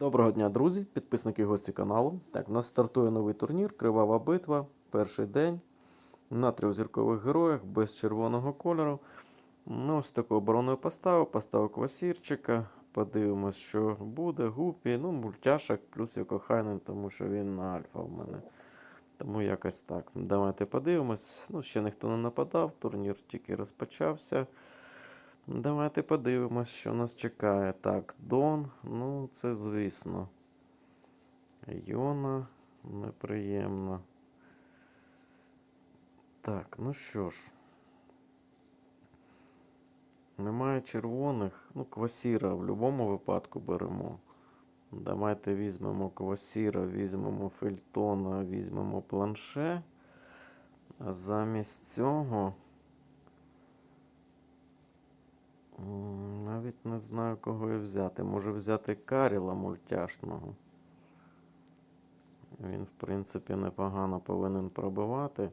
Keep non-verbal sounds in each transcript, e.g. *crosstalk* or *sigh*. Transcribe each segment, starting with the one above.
Доброго дня, друзі, підписники гості каналу. Так, у нас стартує новий турнір, кривава битва, перший день. На трьохзіркових героях без червоного кольору. Ну, ось таку обороною поставив, поставив квасірчика. Подивимось, що буде. Гупі, ну, мультяшок, плюс і кохайний, тому що він на альфа в мене. Тому якось так. Давайте подивимось. Ну, ще ніхто не нападав, турнір тільки розпочався. Давайте подивимось, що нас чекає. Так, Дон, ну це звісно. Йона неприємно. Так, ну що ж. Немає червоних. Ну, квасіра в будь-якому випадку беремо. Давайте візьмемо квасіра, візьмемо фельтона, візьмемо планше. А замість цього. Навіть не знаю, кого і взяти. Може взяти Каріла мультяшного. Він, в принципі, непогано повинен пробивати.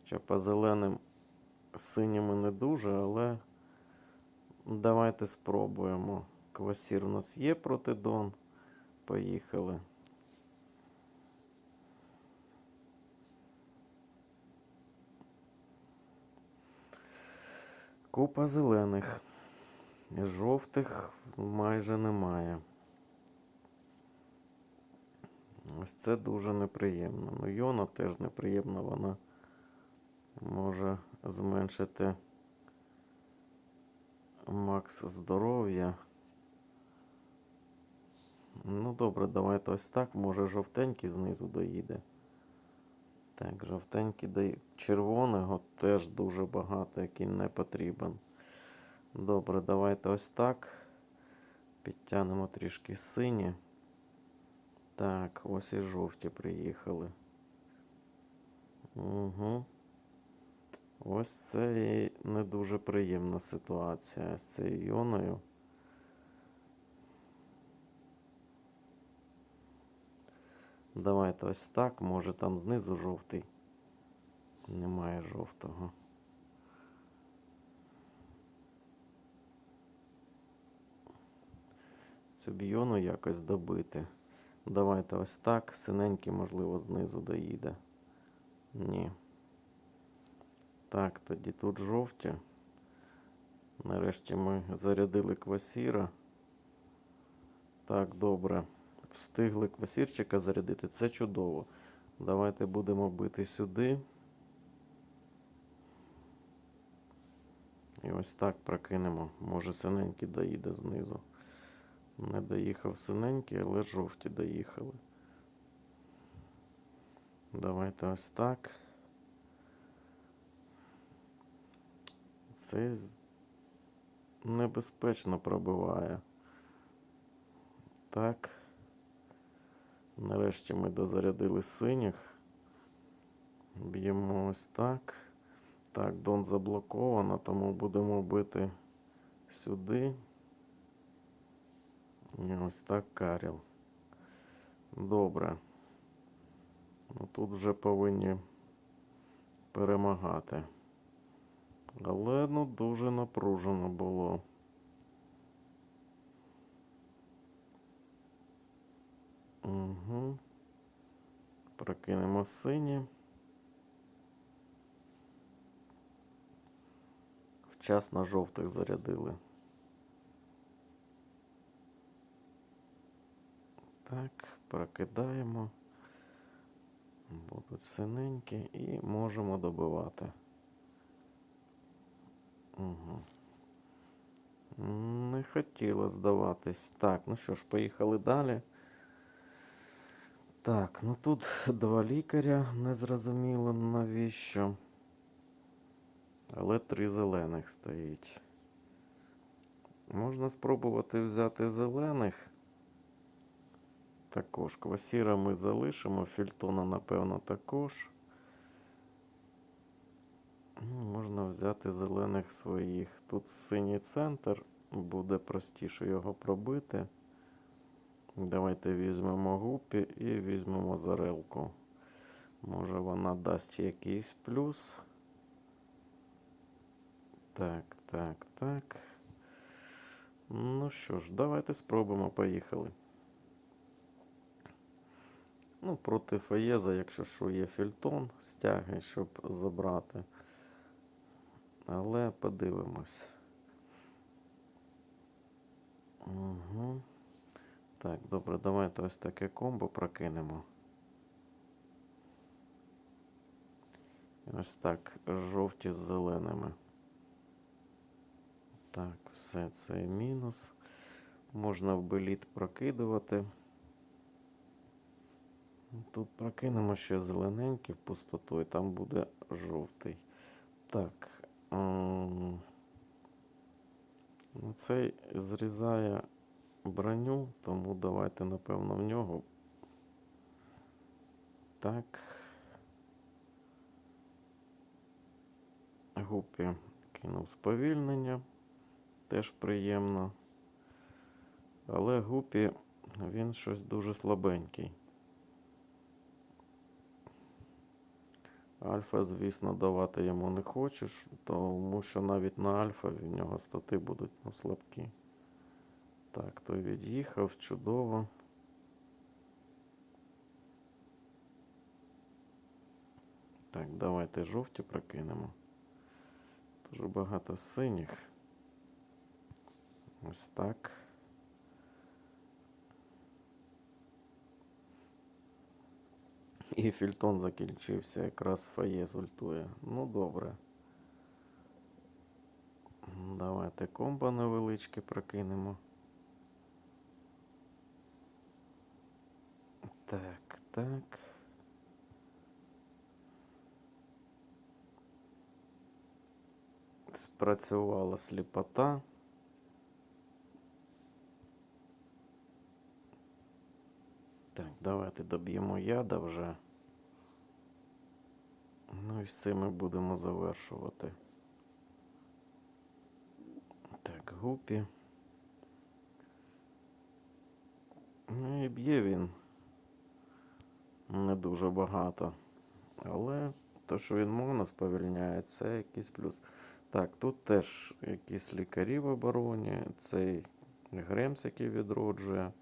Хоча по зеленим синіми не дуже, але давайте спробуємо. Квасір у нас є проти Дон. Поїхали. Купа зелених. Жовтих майже немає. Ось це дуже неприємно. Ну, Йона теж неприємна, вона може зменшити Макс здоров'я. Ну, добре, давайте ось так. Може жовтенький знизу доїде. Так, жовтенький дає. Червоного теж дуже багато, який не потрібен. Добре, давайте ось так. Підтягнемо трішки сині. Так, ось і жовті приїхали. Угу. Ось це і не дуже приємна ситуація з цією Йоною. Давайте ось так. Може там знизу жовтий. Немає жовтого. Цю бійону якось добити. Давайте ось так. Синенький, можливо, знизу доїде. Ні. Так, тоді тут жовті. Нарешті ми зарядили квасіра. Так, добре. Встигли квасірчика зарядити. Це чудово. Давайте будемо бити сюди. І ось так прокинемо. Може синенький доїде знизу. Не доїхав синенький, але жовті доїхали. Давайте ось так. Це небезпечно пробиває. Так. Нарешті ми дозарядили синіх. Б'ємо ось так. Так, дон заблоковано, тому будемо бити сюди. Ось так Каріл. Добре. Ну, тут вже повинні перемагати. Але ну дуже напружено було. Угу. Прокинемо сині. Вчасно жовтих зарядили. Так, прокидаємо. Будуть синенькі і можемо добивати. Угу. Не хотіло здаватись. Так, ну що ж, поїхали далі. Так, ну тут два лікаря, незрозуміло навіщо. Але три зелених стоїть. Можна спробувати взяти зелених. Також квасіра ми залишимо, фільтона, напевно, також. Ну, Можна взяти зелених своїх. Тут синій центр, буде простіше його пробити. Давайте візьмемо гупі і візьмемо зарелку. Може вона дасть якийсь плюс. Так, так, так. Ну що ж, давайте спробуємо, поїхали. Ну, проти Фаєза, якщо що, є фільтон, стяги, щоб забрати. Але подивимось. Угу. Так, добре, давайте ось таке комбо прокинемо. Ось так, жовті з зеленими. Так, все це мінус. Можна в беліт прокидувати. Тут прокинемо ще зелененький в пустоту, і там буде жовтий. Так. ем, ну, Цей зрізає броню, тому давайте, напевно, в нього. Так. Гупі кинув сповільнення. Теж приємно. Але Гупі він щось дуже слабенький. Альфа, звісно, давати йому не хочеш, тому що навіть на альфа в нього стати будуть ну, слабкі. Так, той від'їхав, чудово. Так, давайте жовті прокинемо. Дуже багато синіх. Ось так. І фільтон закінчився, якраз фає ультує. Ну, добре. Давайте комбо невеличке прокинемо. Так, так. Спрацювала сліпота. Так, давайте доб'ємо яда вже. Ну і з цим ми будемо завершувати. Так, гупі. Ну і б'є він не дуже багато. Але то, що він моно сповільняє, це якийсь плюс. Так, тут теж якісь лікарі в обороні, цей Гремс, який відроджує,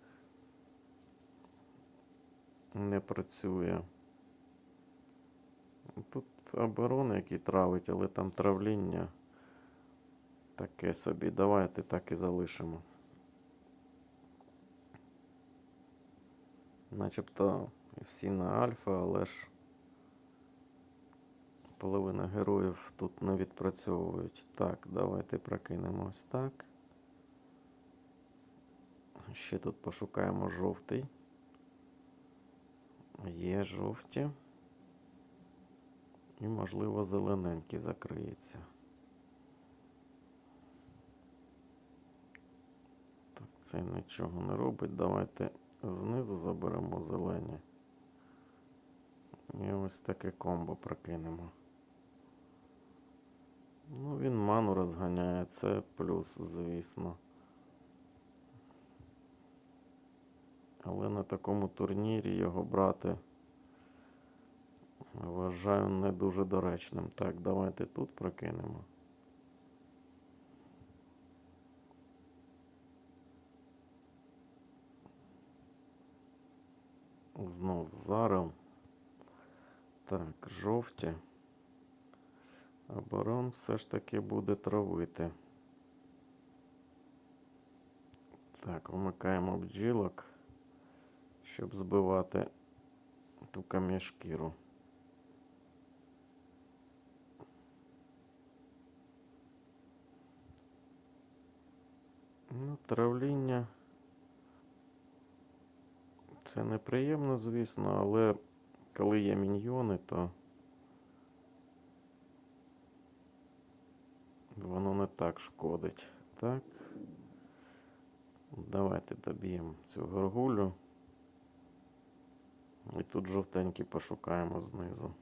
не працює. Тут оборона, який травить, але там травління таке собі. Давайте так і залишимо. Начебто всі на альфа, але ж половина героїв тут не відпрацьовують. Так, давайте прокинемо ось так. Ще тут пошукаємо жовтий. Є жовті. І, можливо, зелененький закриється. Так, це нічого не робить. Давайте знизу заберемо зелені. І ось таке комбо прокинемо. Ну, він ману розганяє, це плюс, звісно. Але на такому турнірі його брати вважаю не дуже доречним. Так, давайте тут прокинемо. Знов зарил. Так, жовті. Оборон все ж таки буде травити. Так, вмикаємо бджілок, щоб збивати ту кам'яшкіру. Ну, травління. Це неприємно, звісно, але коли є міньйони, то воно не так шкодить. Так. Давайте доб'ємо цю горгулю. І тут жовтенький пошукаємо знизу.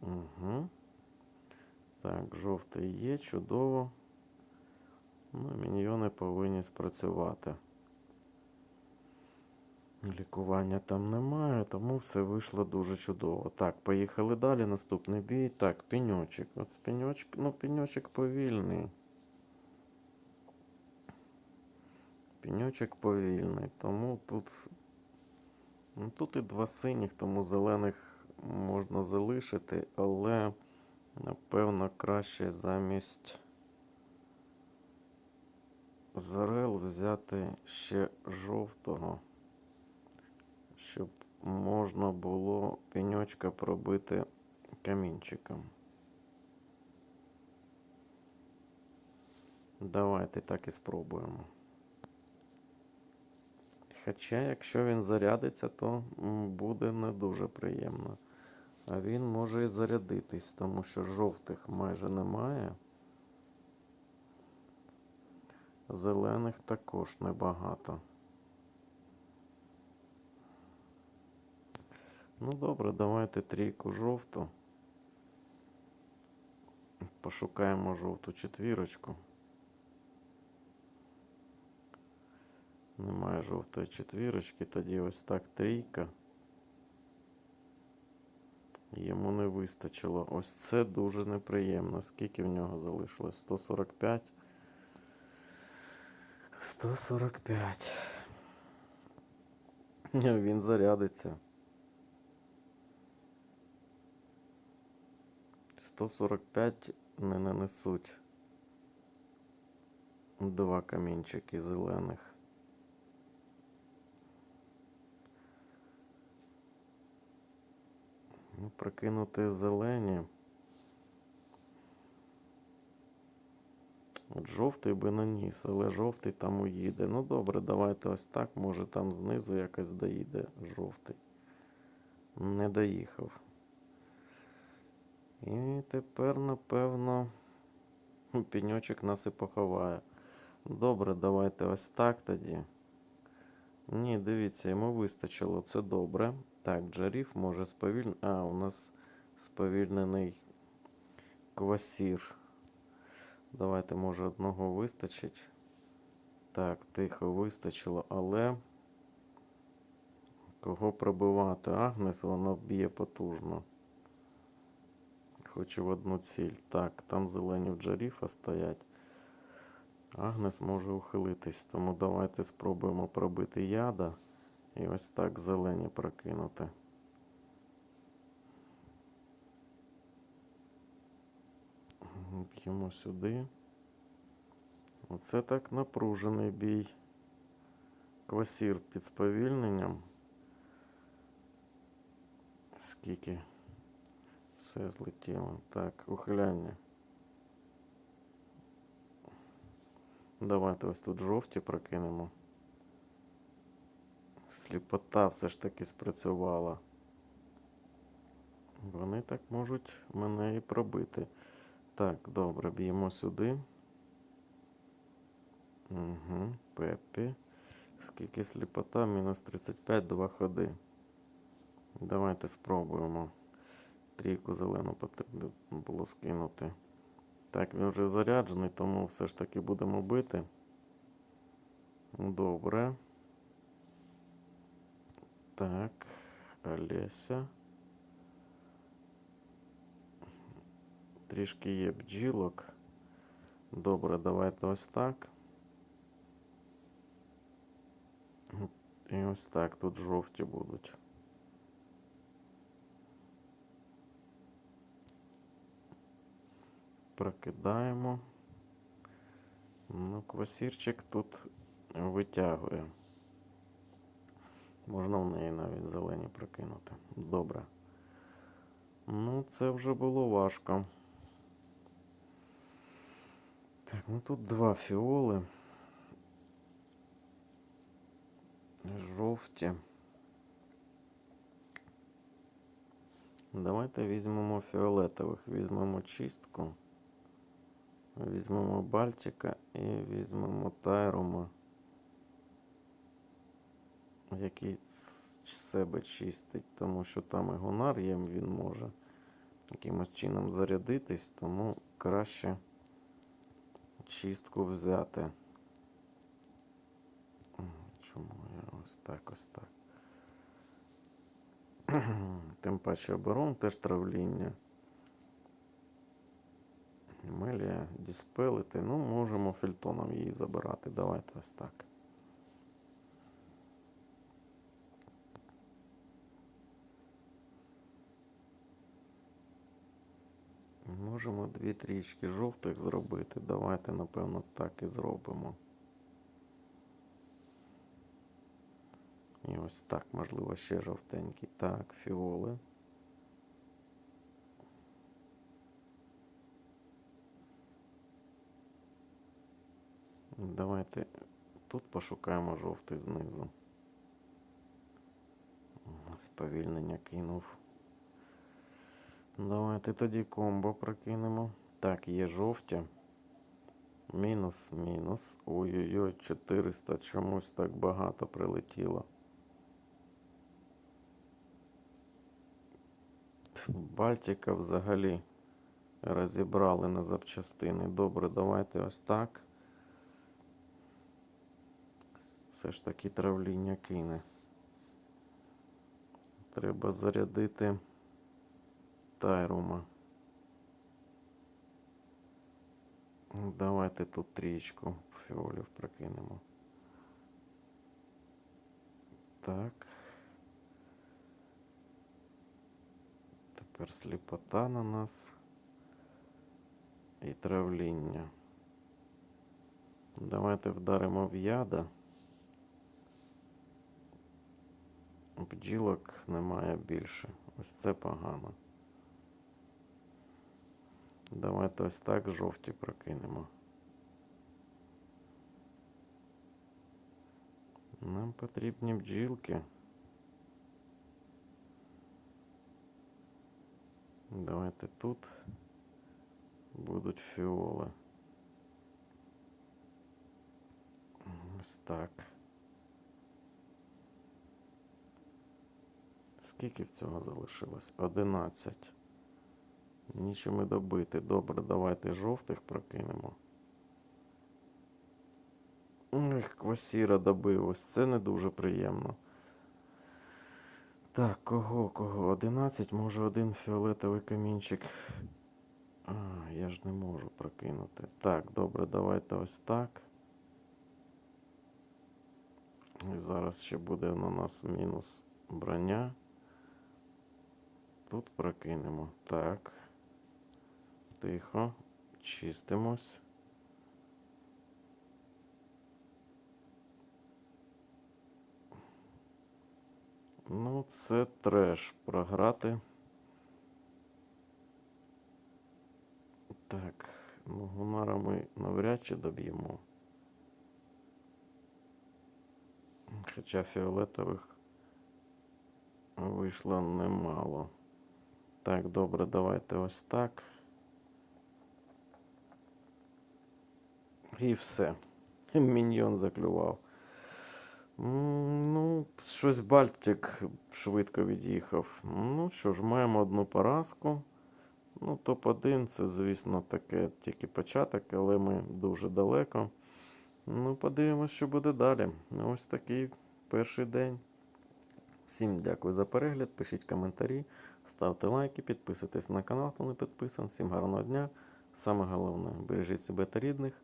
Угу. Так, жовтий є, чудово. Ну, міньйони повинні спрацювати. Лікування там немає, тому все вийшло дуже чудово. Так, поїхали далі. Наступний бій. Так, пеньочок. От з пеньочок, ну, пеньочок повільний. Пеньочок повільний, тому тут Ну, Тут і два синіх, тому зелених можна залишити, але напевно краще замість зарел взяти ще жовтого, щоб можна було пеньочка пробити камінчиком. Давайте так і спробуємо. Хоча, якщо він зарядиться, то буде не дуже приємно. А він може і зарядитись, тому що жовтих майже немає. Зелених також небагато. Ну добре, давайте трійку жовту. Пошукаємо жовту четвірочку. Немає жовтої четвірочки, тоді ось так трійка. Йому не вистачило. Ось це дуже неприємно. Скільки в нього залишилось? 145. 145. Ні, Він зарядиться. 145 не нанесуть. Два камінчики зелених. Ну, Прокинути зелені. От жовтий би наніс, але жовтий там уїде. Ну добре, давайте ось так. Може там знизу якось доїде жовтий. Не доїхав. І тепер, напевно, *laughs* піньочок нас і поховає. Добре, давайте ось так тоді. Ні, дивіться, йому вистачило, це добре. Так, Джаріф може сповільнити. А, у нас сповільнений квасір. Давайте, може, одного вистачить. Так, тихо вистачило, але кого пробивати? Агнес, вона б'є потужно. Хочу в одну ціль. Так, там зелені в Джаріфа стоять. Агнес може ухилитись, тому давайте спробуємо пробити яда і ось так зелені прокинути. Б'ємо сюди. Оце так напружений бій. Квасір під сповільненням. Скільки все злетіло. Так, ухиляння. Давайте ось тут жовті прокинемо. Сліпота все ж таки спрацювала. Вони так можуть мене і пробити. Так, добре, б'ємо сюди. Угу, Пеппі. Скільки сліпота? Мінус 35, два ходи. Давайте спробуємо. Трійку зелену потрібно було скинути. Так, він вже заряджений, тому все ж таки будемо бити. Добре. Так, Олеся. Трішки є бджілок. Добре, давайте ось так. І ось так тут жовті будуть. Прокидаємо. Ну, квасірчик тут витягує. Можна в неї навіть зелені прокинути. Добре. Ну, це вже було важко. Так, ну тут два фіоли. Жовті. Давайте візьмемо фіолетових, візьмемо чистку. Візьмемо Бальчика і візьмемо Тайрома, який себе чистить, тому що там і гонар є, він може якимось чином зарядитись, тому краще чистку взяти. Чому я ось так ось так? *clears throat* Тим паче оборон теж травління. Мелія діспелити. Ну, можемо фельтоном її забирати. Давайте ось так. Можемо дві трічки жовтих зробити. Давайте, напевно, так і зробимо. І ось так, можливо, ще жовтенький. Так, фіоли. Давайте тут пошукаємо жовтий знизу. Сповільнення кинув. Давайте тоді комбо прокинемо. Так, є жовті. Мінус, мінус. Ой-ой-ой, 400 чомусь так багато прилетіло. Бальтика взагалі розібрали на запчастини. Добре, давайте ось так. Все ж таки травління кине. Треба зарядити Тайрума. Давайте тут трічку фіолів прокинемо. Так. Тепер сліпота на нас. І травління. Давайте вдаримо в яда. Бджілок немає більше. Ось це погано. Давайте ось так жовті прокинемо. Нам потрібні бджілки. Давайте тут будуть фіоли. Ось так. Скільки в цього залишилось? 11. Нічим добити. Добре, давайте жовтих прокинемо. Ех, квасіра добив. Ось це не дуже приємно. Так, кого, кого? 11, може один фіолетовий камінчик. А, я ж не можу прокинути. Так, добре, давайте ось так. І зараз ще буде на нас мінус броня. Тут прокинемо. Так. Тихо. Чистимось. Ну, це треш програти. Так, ну, Гунара ми навряд чи доб'ємо. Хоча фіолетових вийшло немало. Так, добре, давайте ось так. І все. Міньйон заклював. Ну, щось Бальтик швидко від'їхав. Ну що ж, маємо одну поразку. Ну, топ-1 це, звісно, таке тільки початок, але ми дуже далеко. Ну, подивимось, що буде далі. Ось такий перший день. Всім дякую за перегляд. Пишіть коментарі, ставте лайки, підписуйтесь на канал, хто не підписаний. Всім гарного дня. Саме головне, бережіть себе та рідних.